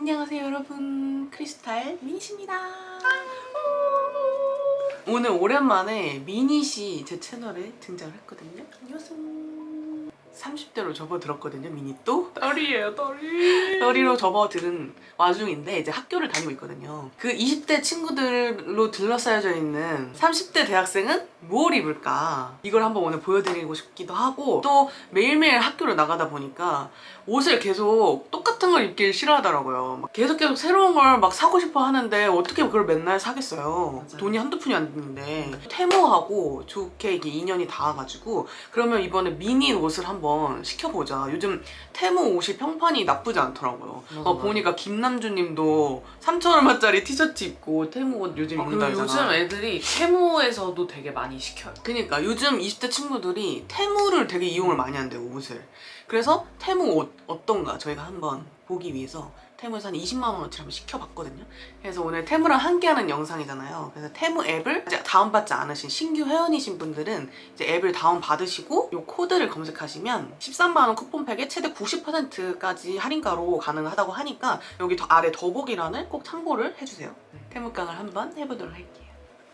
안녕하세요 여러분. 크리스탈 미니시입니다. 오늘 오랜만에 미니시 제 채널에 등장을 했거든요. 안녕하세요. 30대로 접어들었거든요 미니 또. 딸이에요 딸이. 떨이로 접어들은 와중인데 이제 학교를 다니고 있거든요. 그 20대 친구들로 둘러싸여져 있는 30대 대학생은 뭘 입을까? 이걸 한번 오늘 보여드리고 싶기도 하고 또 매일매일 학교를 나가다 보니까 옷을 계속 똑같은 걸 입길 싫어하더라고요. 막 계속 계속 새로운 걸 막 사고 싶어 하는데 어떻게 그걸 맨날 사겠어요. 맞아요. 돈이 한두 푼이 안 드는데 테무하고 좋게 이게 인연이 닿아가지고 그러면 이번에 미니 옷을 한번 시켜보자. 요즘 테무 옷이 평판이 나쁘지 않더라고요. 맞아, 어, 맞아. 보니까 김남주님도 3,000원짜리 티셔츠 입고 테무 옷 요즘 아, 입는다 그리고. 요즘 애들이 테무에서도 되게 많이 시켜요 그니까 요즘 20대 친구들이 테무를 되게 이용을 많이 한대요 옷을. 그래서 테무 옷 어떤가 저희가 한번 보기 위해서 테무에서 한 20만 원어치 한번 시켜봤거든요. 그래서 오늘 테무랑 함께하는 영상이잖아요. 그래서 테무 앱을 다운받지 않으신 신규 회원이신 분들은 이제 앱을 다운 받으시고 이 코드를 검색하시면 13만 원 쿠폰팩에 최대 90%까지 할인가로 가능하다고 하니까 여기 더 아래 더보기란을 꼭 참고를 해주세요. 테무깡을 한번 해보도록 할게요.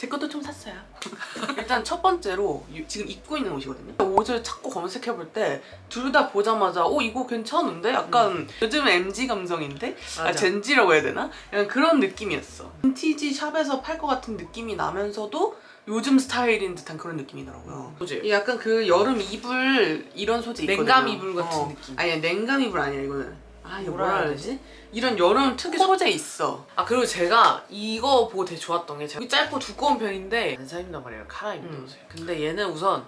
제 것도 좀 샀어요. 일단 첫 번째로 유- 지금 입고 있는 옷이거든요. 옷을 찾고 검색해볼 때 둘 다 보자마자 어 이거 괜찮은데? 약간 요즘 MG 감성인데? 아 맞아. 젠지라고 해야 되나? 약간 그런 느낌이었어. 빈티지 샵에서 팔 것 같은 느낌이 나면서도 요즘 스타일인 듯한 그런 느낌이더라고요. 소재 이 약간 그 여름 이불 이런 소재 있거든요. 냉감 이불 같은 어. 느낌 아니 냉감 이불 아니야 이거는. 아 이거 뭐라 해야 되지? 이런 여름 특유 소재 있어. 아 그리고 제가 이거 보고 되게 좋았던 게 제가 짧고 두꺼운 편인데 안 사입는단 말이에요 카라 입는 음. 옷을 근데 얘는 우선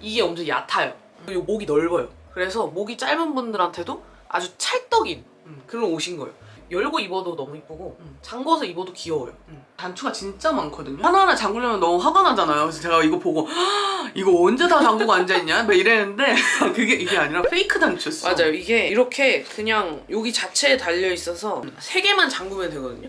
이게 엄청 얕아요 그리고 목이 넓어요 그래서 목이 짧은 분들한테도 아주 찰떡인 음. 그런 옷인 거예요 열고 입어도 너무 이쁘고 음. 잠궈서 입어도 귀여워요 단추가 진짜 많거든요. 하나하나 잠그려면 너무 화가 나잖아요. 그래서 제가 이거 보고 "헉, 이거 언제 다 잠그고 앉아있냐? 막 이랬는데 그게 이게 아니라 페이크 단추였어. 맞아요. 이게 이렇게 그냥 여기 자체에 달려 있어서 세 개만 잠그면 되거든요.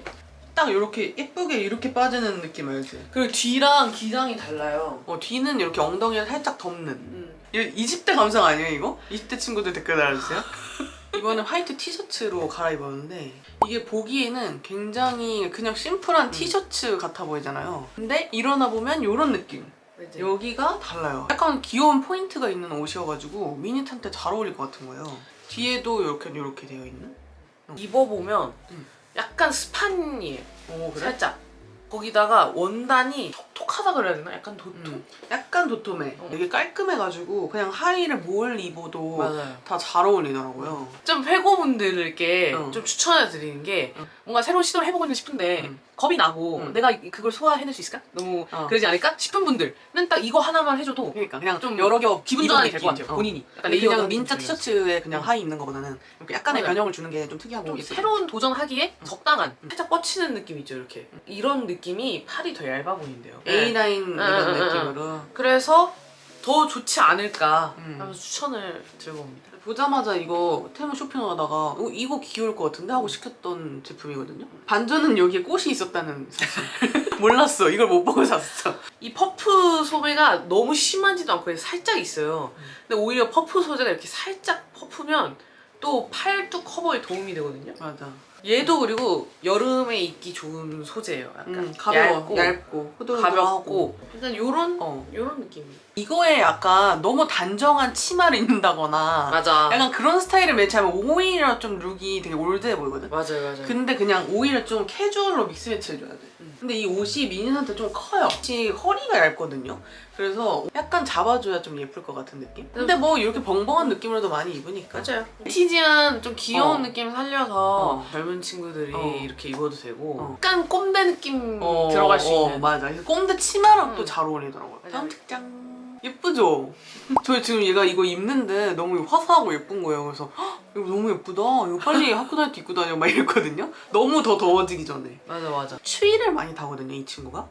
딱 이렇게 예쁘게 이렇게 빠지는 느낌 알지? 그리고 뒤랑 기장이 달라요. 어, 뒤는 이렇게 엉덩이를 살짝 덮는. 음. 이 20대 감성 아니에요 이거? 20대 친구들 댓글 달아주세요. 이번에 화이트 티셔츠로 갈아입었는데 이게 보기에는 굉장히 그냥 심플한 티셔츠 같아 보이잖아요. 근데 일어나 보면 이런 느낌. 여기가 달라요. 약간 귀여운 포인트가 있는 옷이어가지고 미니탄테 잘 어울릴 것 같은 거예요. 뒤에도 이렇게 이렇게 되어 있는. 입어보면 음. 약간 스판이에요. 오 살짝. 거기다가 원단이 톡톡하다 그래야 되나? 약간 도톰? 음, 약간 도톰해. 어. 되게 깔끔해가지고 그냥 하의를 뭘 입어도 맞아요. 다 잘 어울리더라고요. 좀 회고분들께 어. 좀 추천해 드리는 게 어. 뭔가 새로운 시도를 해보고 싶은데 음. 겁이 나고 음. 내가 이- 그걸 소화해낼 수 있을까? 너무 어. 그러지 않을까? 싶은 분들은 딱 이거 하나만 해줘도 그러니까 그냥 좀 여러 겹 기분 전환이 될될 것. 같아요. 어. 본인이. 약간 그냥 레이어드 민자. 티셔츠에 그냥 음. 하의 입는 것보다는 이렇게 약간의 맞아요. 변형을 주는 게 좀 특이하고 좀 예쁘죠. 새로운 도전하기에 적당한 음. 살짝 뻗치는 느낌 있죠 이렇게 이런 느낌이 팔이 더 얇아 보인대요 A 라인 네. 이런 응, 느낌으로 그래서 더 좋지 않을까 음. 하면서 추천을 들고 옵니다 보자마자 이거 테무 쇼핑하다가 어, 이거 귀여울 것 같은데 하고 시켰던 제품이거든요. 반전은 여기에 꽃이 있었다는 사실 몰랐어. 이걸 못 보고 샀어. 이 퍼프 소매가 너무 심하지도 않고 그냥 살짝 있어요 음. 근데 오히려 퍼프 소재가 이렇게 살짝 퍼프면 또 팔뚝 커버에 도움이 되거든요 맞아. 얘도 그리고 여름에 입기 좋은 소재예요 약간 음, 가벼워, 얇고, 얇고, 후들후들하고. 가볍고 약간 요런 어. 요런 느낌 이 거에 약간 너무 단정한 치마를 입는다거나 맞아 약간 그런 스타일을 매치하면 오히려 좀 룩이 되게 올드해 보이거든. 맞아요 맞아요 근데 그냥 오히려 좀 캐주얼로 믹스 매치해줘야 돼. 음. 근데 이 옷이 미니한테 좀 커요. 혹시 허리가 얇거든요. 그래서 약간 잡아줘야 좀 예쁠 것 같은 느낌? 근데 뭐 이렇게 벙벙한 느낌으로도 많이 입으니까. 맞아요. 빈티지한 좀 귀여운 어. 느낌 살려서 어. 젊은 친구들이 어. 이렇게 입어도 되고 어. 약간 꼼대 느낌 어, 들어갈 수 어, 있는 맞아. 그래서 꼼데 치마랑 음. 또잘 어울리더라고요. 맞아요. 다음 특장. 예쁘죠? 저 지금 얘가 이거 입는데 너무 화사하고 예쁜 거예요. 그래서 "헉, 이거 너무 예쁘다. 이거 빨리 학교 다닐 때 입고 다녀. 막 이랬거든요. 너무 더 더워지기 전에. 맞아 맞아. 추위를 많이 타거든요, 이 친구가.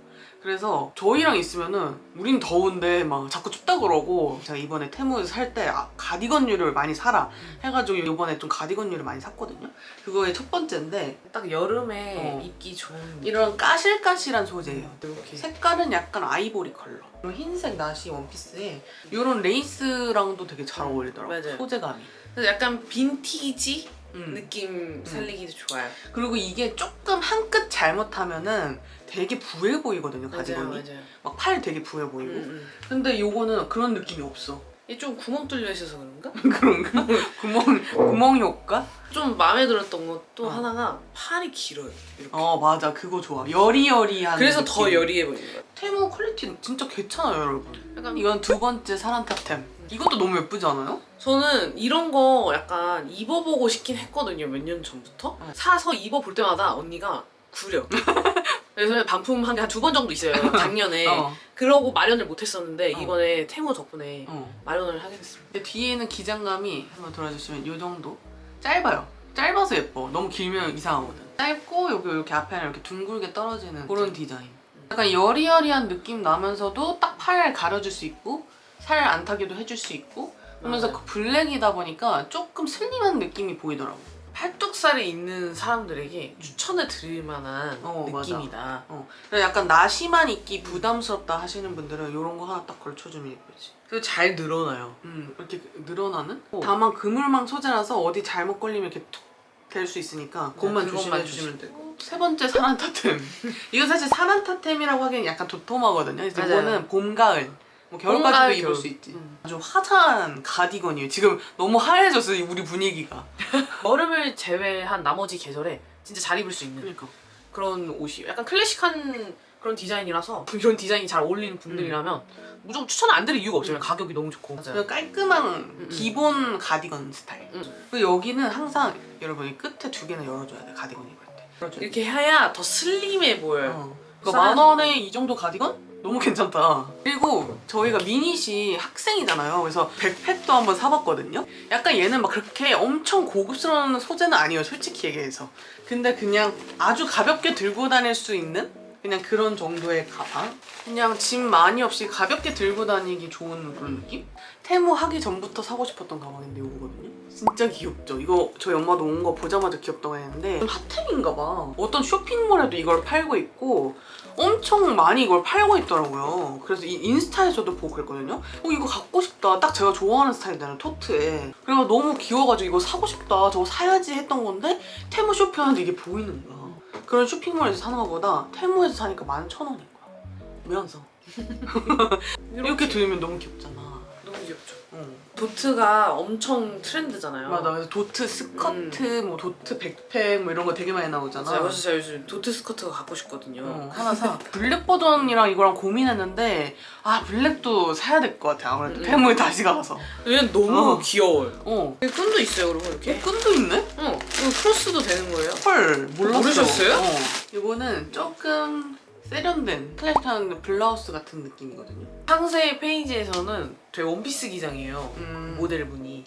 그래서 저희랑 있으면은 우린 더운데 막 자꾸 춥다 그러고 제가 이번에 테무에서 살 때 아, 가디건류를 많이 사라 해가지고 이번에 좀 가디건류를 많이 샀거든요. 그거의 첫 번째인데 딱 여름에 어. 입기 좋은 이런 까실까실한 소재예요. 이렇게 색깔은 약간 아이보리 컬러. 이런 흰색 나시 원피스에 이런 레이스랑도 되게 잘 어울리더라고요. 맞아요. 소재감이. 그래서 약간 빈티지 음. 느낌 살리기도 좋아요. 그리고 이게 조금 한 끗 잘못하면은 되게 부해 보이거든요 가디건이. 막 팔 되게 부해 보이고 음, 음. 근데 요거는 그런 느낌이 없어 이좀 구멍 뚫려 있어서 그런가? 그런가? 구멍 구멍 효과? 좀 마음에 들었던 것도 어. 하나가 팔이 길어요. 이렇게. 어 맞아 그거 좋아 여리여리한 그래서 느낌. 더 여리해 보이는 거예요. 테무 퀄리티 진짜 괜찮아요 여러분 약간 이건 두 번째 사란탑템 이것도 너무 예쁘지 않아요? 저는 이런 거 약간 입어보고 싶긴 했거든요. 몇 년 전부터. 어. 사서 입어볼 때마다 언니가 구려. 그래서 반품 한 게 한 두 번 정도 있어요. 작년에. 어, 그러고 마련을 못 했었는데 어. 이번에 테무 덕분에 어. 마련을 하게 됐습니다. 근데 뒤에는 기장감이 한번 돌아주시면 이 정도 짧아요 짧아서 예뻐 너무 길면 이상하거든 짧고 여기 이렇게 앞에는 이렇게 둥글게 떨어지는 그런 디자인 약간 여리여리한 느낌 나면서도 딱 팔 가려줄 수 있고 살 안 타게도 해줄 수 있고 맞아요. 그 블랙이다 보니까 조금 슬림한 느낌이 보이더라고 팔뚝살이 있는 사람들에게 추천을 드릴 만한 어. 느낌이다. 어. 약간 나시만 입기 부담스럽다 하시는 분들은 이런 거 하나 딱 걸쳐주면 예쁘지. 그리고 잘 늘어나요. 음, 이렇게 늘어나는? 어. 다만 그물망 소재라서 어디 잘못 걸리면 이렇게 툭 될 수 있으니까 그것만 네, 그것만 조심해 주시면 되고. 세 번째 사란 타템. 이거 사실 사란 타템이라고 하기엔 약간 도톰하거든요. 그래서 맞아요. 이거는 봄, 가을. 뭐 겨울까지도 봄, 가을, 입을 겨울. 수 있지. 음. 아주 화사한 가디건이에요. 지금 너무 하얘졌어요, 우리 분위기가. 여름을 제외한 나머지 계절에 진짜 잘 입을 수 있는 그러니까. 그런 옷이 약간 클래식한 그런 디자인이라서 이런 디자인이 잘 어울리는 분들이라면 무조건 추천을 안 드릴 이유가 없어요. 음. 가격이 너무 좋고. 그냥 깔끔한 기본 가디건 스타일. 음. 그리고 여기는 항상 여러분 이 끝에 두 개는 열어줘야 돼 가디건 입을 때. 열어줘야 돼. 이렇게 해야 더 슬림해 보여요. 어. 그만 원에 이 정도 가디건? 너무 괜찮다. 그리고 저희가 미닛이 학생이잖아요. 그래서 백팩도 한번 사봤거든요. 약간 얘는 막 그렇게 엄청 고급스러운 소재는 아니에요. 솔직히 얘기해서. 근데 그냥 아주 가볍게 들고 다닐 수 있는 그냥 그런 정도의 가방. 그냥 짐 많이 없이 가볍게 들고 다니기 좋은 그런 느낌? 테무 하기 전부터 사고 싶었던 가방인데 이거거든요. 진짜 귀엽죠. 이거 저희 엄마도 온 거 보자마자 귀엽다고 했는데 핫템인가 봐. 어떤 쇼핑몰에도 이걸 팔고 있고 엄청 많이 이걸 팔고 있더라고요. 그래서 이 인스타에서도 보고 그랬거든요. 어 이거 갖고 싶다. 딱 제가 좋아하는 스타일이잖아요. 토트에. 그래서 너무 귀여워가지고 이거 사고 싶다. 저거 사야지 했던 건데 테무 쇼핑하는데 이게 보이는 거야. 그런 쇼핑몰에서 사는 것보다 테무에서 사니까 11,000원인 거야. 왜안 사? 이렇게 들으면 너무 귀엽잖아. 귀엽죠. 어. 도트가 엄청 트렌드잖아요. 맞아. 그래서 도트 스커트, 뭐 도트 백팩 뭐 이런 거 되게 많이 나오잖아. 맞아요. 그래서 제가 요즘 도트 스커트가 갖고 싶거든요. 어, 하나 사. 블랙 버전이랑 이거랑 고민했는데 아 블랙도 사야 될 것 같아. 아무래도 음. 테무에 다시 가서. 얘는 너무 어. 귀여워요. 어. 여기 끈도 있어요, 여러분 이렇게. 끈도 있네? 어, 이거 크로스도 되는 거예요. 헐 몰랐어. 모르셨어요? 어. 이거는 조금 세련된 클래식한 블라우스 같은 느낌이거든요. 상세 페이지에서는 되게 원피스 기장이에요. 음, 모델분이.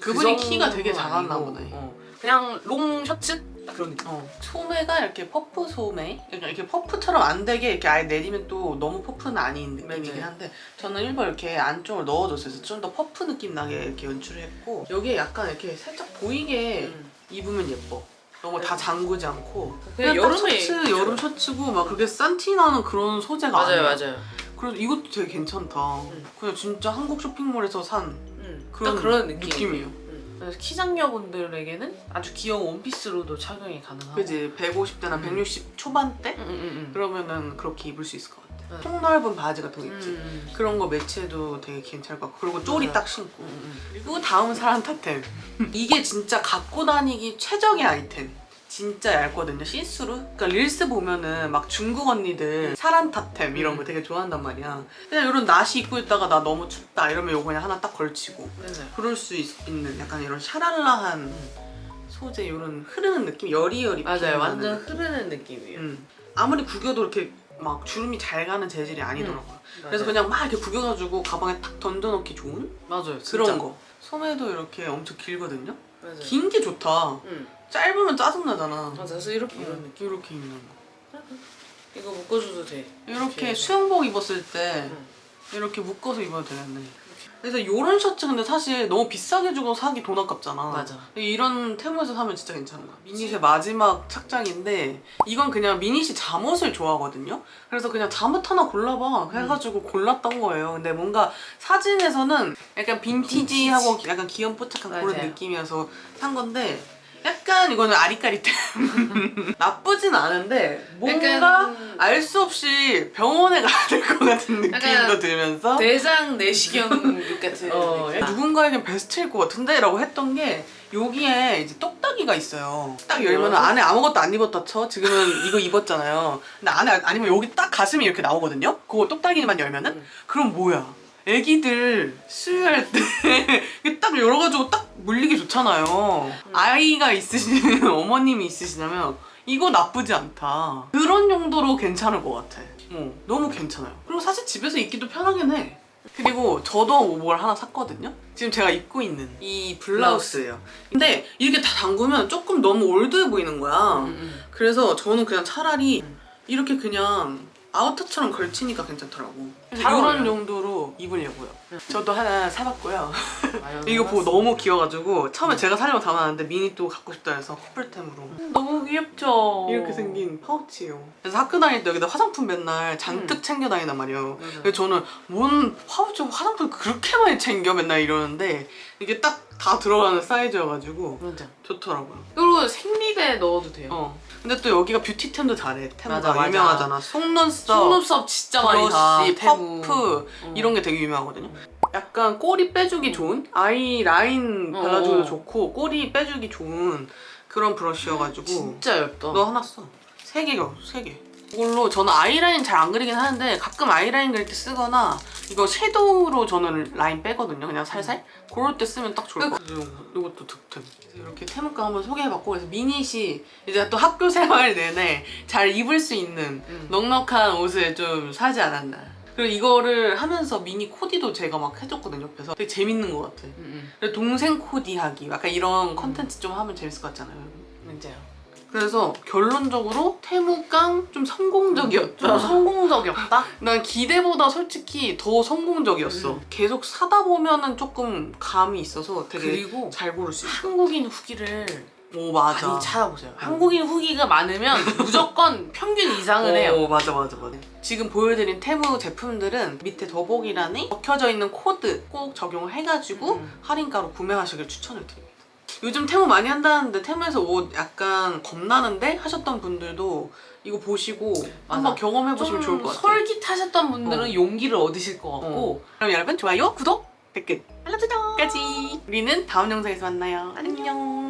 그분이 그 키가 되게 작았나 아니고, 보네. 어. 그냥 롱 셔츠? 딱 그런 느낌. 어. 소매가 이렇게 퍼프 소매? 그러니까 이렇게 퍼프처럼 안 되게 이렇게 아예 내리면 또 너무 퍼프는 아닌 느낌이긴 맞아요. 한데 저는 일부러 이렇게 안쪽을 넣어줬어요. 그래서 좀더 퍼프 느낌 나게 이렇게 연출을 했고 여기에 약간 이렇게 살짝 보이게 음. 입으면 예뻐. 너무 네. 다 잠그지 않고 그냥 딱 여름에 셔츠. 여름 셔츠고 막 그렇게 싼티 나는 그런 소재가 맞아요, 아니야. 맞아요. 그래서 이것도 되게 괜찮다. 음. 그냥 진짜 한국 쇼핑몰에서 산 음, 그런, 딱 그런 느낌. 느낌이에요. 음. 그래서 키장녀분들에게는 아주 귀여운 원피스로도 착용이 가능하고. 그지 150대나 음. 160 초반대 음, 음, 음. 그러면은 그렇게 입을 수 있을 것 같아. 네. 폭넓은 바지 같은 거 음, 있지. 음, 그런 거 매치해도 되게 괜찮을 것 같고 그리고 쪼리 맞아요. 딱 신고. 그리고 다음 사란타템 이게 진짜 갖고 다니기 최적의 아이템 진짜 얇거든요 시스루 그러니까 릴스 보면은 막 중국 언니들 사란타템 이런 거 음. 되게 좋아한단 말이야 그냥 이런 나시 입고 있다가 나 너무 춥다 이러면 요거 그냥 하나 딱 걸치고. 그럴 수 있, 는 약간 이런 샤랄라한 소재 이런 흐르는 느낌 여리여리 맞아요. 완전 느낌. 흐르는 느낌이에요. 음. 아무리 구겨도 이렇게 막 주름이 잘 가는 재질이 아니더라고요 그래서 맞아요. 그냥 막 이렇게 구겨가지고 가방에 딱 던져놓기 좋은 맞아요. 진짜. 그런 거. 소매도 이렇게 엄청 길거든요. 맞아요. 긴 게 좋다. 응. 짧으면 짜증 나잖아. 맞아. 그래서 이렇게 음, 이런 느낌. 이렇게 입는 거. 이거 묶어줘도 돼. 이렇게. 수영복 입었을 때 응. 이렇게 묶어서 입어도 되겠네. 그래서 이런 셔츠 근데 사실 너무 비싸게 주고 사기 돈 아깝잖아. 맞아. 이런 테무에서 사면 진짜 괜찮은 거야. 미닛의 마지막 착장인데 이건 그냥 미닛이 잠옷을 좋아하거든요. 그래서 그냥 잠옷 하나 골라봐 해가지고 골랐던 거예요. 근데 뭔가 사진에서는 약간 빈티지하고 약간 귀염뽀짝한 그런 맞아요. 느낌이어서 산 건데 약간 이거는 아리까리템 나쁘진 않은데 뭔가 약간 알 수 없이 병원에 가야 될 것 같은 느낌도 약간 들면서 대장 내시경 같은 어, 느낌. 누군가에겐 베스트일 것 같은데? 라고 했던 게 여기에 이제 똑딱이가 있어요. 딱 열면 열어서? 안에 아무것도 안 입었다 쳐. 지금은 이거 입었잖아요. 근데 안에 아니면 여기 딱 가슴이 이렇게 나오거든요? 그거 똑딱이만 열면은? 음. 그럼 뭐야? 애기들 수유할 때 딱 열어가지고 딱 물리기 좋잖아요. 아이가 있으신 어머님이 있으시다면 이거 나쁘지 않다. 그런 용도로 괜찮을 것 같아. 어, 너무 괜찮아요. 그리고 사실 집에서 입기도 편하긴 해. 그리고 저도 뭘 하나 샀거든요. 지금 제가 입고 있는 이 블라우스예요. 근데 이렇게 다 담그면 조금 너무 올드해 보이는 거야. 음, 음. 그래서 저는 그냥 차라리 이렇게 그냥 아우터처럼 걸치니까 괜찮더라고. 잘 이런 어울려요. 용도로 입으려고요. 저도 하나 사봤고요. 아유, 이거 보고. 너무 귀여워가지고 처음에 제가 사려고 담아놨는데 미니 또 갖고 싶다 해서 커플템으로 너무 귀엽죠. 이렇게 생긴 파우치예요. 그래서 학교 다닐 때 여기다 화장품 맨날 잔뜩 챙겨 다니단 말이에요. 맞아. 근데 저는 뭔 파우치 화장품 그렇게 많이 챙겨 맨날 이러는데 이게 딱 다 들어가는 사이즈여가지고 맞아. 좋더라고요. 그리고 생리대 넣어도 돼요. 어. 근데 또 여기가 뷰티템도 잘해. 템가 맞아, 맞아. 유명하잖아. 속눈썹, 속눈썹 진짜 많이 다. 브러쉬. 퍼프 어. 이런 게 되게 유명하거든요. 약간 꼬리 빼주기 좋은 아이 라인 어. 발라주기도 좋고 꼬리 빼주기 좋은 그런 브러쉬여가지고 진짜 얇다. 너 하나 써. 세 개요, 세 개. 이걸로 저는 아이라인 잘 안 그리긴 하는데 가끔 아이라인 그릴 때 쓰거나 이거 섀도우로 저는 라인 빼거든요. 그냥 살살. 그럴 때 쓰면 딱 좋을 것 같아요. 이것도 득템. 이렇게 태무가 한번 소개해봤고 그래서 미닛이 이제 또 학교 생활 내내 잘 입을 수 있는 음. 넉넉한 옷을 좀 사지 않았나. 그리고 이거를 하면서 미니 코디도 제가 막 해줬거든요. 옆에서 되게 재밌는 것 같아. 음, 음. 그리고 동생 코디 하기 약간 이런 컨텐츠 좀 하면 재밌을 것 같잖아요. 맞아요. 그래서 결론적으로 태무깡 좀 성공적이었죠. 좀 성공적이었다. 난 기대보다 솔직히 더 성공적이었어. 음. 계속 사다 보면은 조금 감이 있어서 되게 그리고 잘 고를 수 있어. 한국인 후기를 오 맞아. 많이 찾아보세요. 한국인 후기가 많으면 무조건 평균 이상을 해요. 오 맞아 맞아 맞아. 지금 보여드린 테무 제품들은 밑에 더보기란에 적혀져 있는 코드 꼭 적용을 해가지고 음. 할인가로 구매하시길 추천을 드립니다. 요즘 테무 많이 한다는데 테무에서 옷 약간 겁나는데 하셨던 분들도 이거 보시고 한번 경험해 보시면 좋을 것 같아요. 솔깃하셨던 분들은 어. 용기를 얻으실 것 같고 그럼 여러분 좋아요, 구독, 댓글, 알람 설정까지 우리는 다음 영상에서 만나요. 안녕.